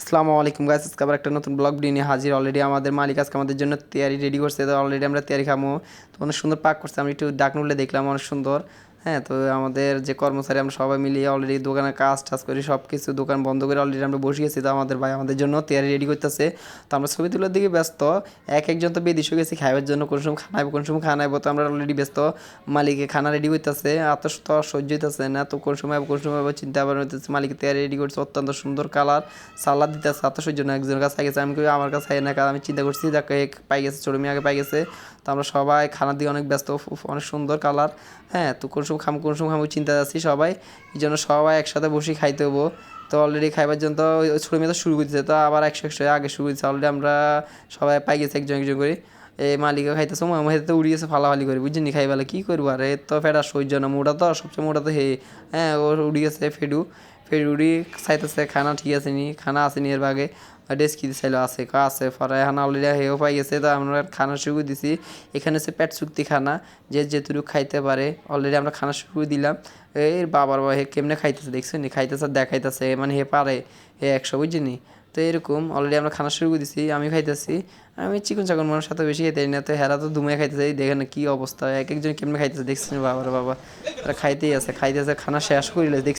আসসালামু আলাইকুম গাইস আজকে আবার একটা নতুন ব্লগ ভিডিও নিয়ে হাজির। অলরেডি আমাদের মালিক আজকে আমাদের জন্য তৈরি রেডি করছে, তো অলরেডি আমরা তৈরি খামো। তো অনেক সুন্দর পাক করছে আমি একটু ডাকনুলে দেখলাম, অনেক সুন্দর। হ্যাঁ তো আমাদের যে কর্মচারী আমরা সবাই মিলিয়ে অলরেডি দোকানে কাজ টাজ করি সব কিছু দোকান বন্ধ করে অলরেডি আমরা বসে গেছি তো আমাদের ভাই আমাদের জন্য তৈরি রেডি করতেছে। তো আমরা ছবি তোলার দিকে ব্যস্ত। এক একজন তো হয়ে গেছি, খাইবার জন্য কোন সময় খানাইবো কোন সময় খানাইবো তো আমরা অলরেডি ব্যস্ত। মালিকে খানা রেডি করতেছে, এত তো সহ্য হইতেছে না, তো কোন সময় কোন সময় চিন্তা ভাবনা হইতেছে, মালিকে তৈরি রেডি করছে, অত্যন্ত সুন্দর কালার সালাদ দিতেছে, এত সহ্য না, একজনের কাছে গেছে আমি আমার কাছে না, কারণ আমি চিন্তা করছি যাকে পাই গেছে মেয়ে আগে পাই গেছে। তো আমরা সবাই খানা দিয়ে অনেক ব্যস্ত অনেক সুন্দর কালার হ্যাঁ তো কোন সময় খাম, কোন সময় খামো চিন্তা যাচ্ছি সবাই। এই জন্য সবাই একসাথে বসে খাইতে হব। তো অলরেডি খাইবার জন্য তো ছোটো মেয়ে তো শুরু করতেছে তো আবার একশো একশো আগে শুরু করছে অলরেডি আমরা সবাই পাই গেছি একজন একজন করে। এই মালিকও খাইতেছে আমার তো উড়ি গেছে ফালাফালি করে। বুঝলি খাই বেলা কী করব? আর এ তো ফেরা সহ্য না, মোটা তো, সবচেয়ে মোটা তো হে। হ্যাঁ ও উড়ি গেছে ফেডু ফের উড়ি চাইতেছে, খানা ঠিক আছে নি, খানা আছে নি এর বাগে। ডেস্কি দিছিল আছে কা আছে? পরে এখন অলরেডি হেও পাই গেছে, তো আমরা খানা শুরু দিছি। এখানে হচ্ছে পেট চুক্তি খানা, যে যেটুকু খাইতে পারে অলরেডি আমরা খানা শুরু দিলাম। এর বাবার বাবা হে কেমনে খাইতেছে, দেখছেন নি? খাইতেছে, দেখাইতেছে মানে হে পারে, হে একশো, বুঝছিনি তো এরকম অলরেডি আমরা খানা শুরু করে দিছি, আমি খাইতেছি। আমি চিকন চাকন মানুষ, সাথে বেশি খাইতে না। তো হেরা তো দুমে খাইতেছে দেখেন কি অবস্থা। এক একজন কেমনে খাইতেছে, দেখছেন বাবার বাবা। খাইতেই আছে, খাইতেছে, খানা শেষ করিলে দেখছি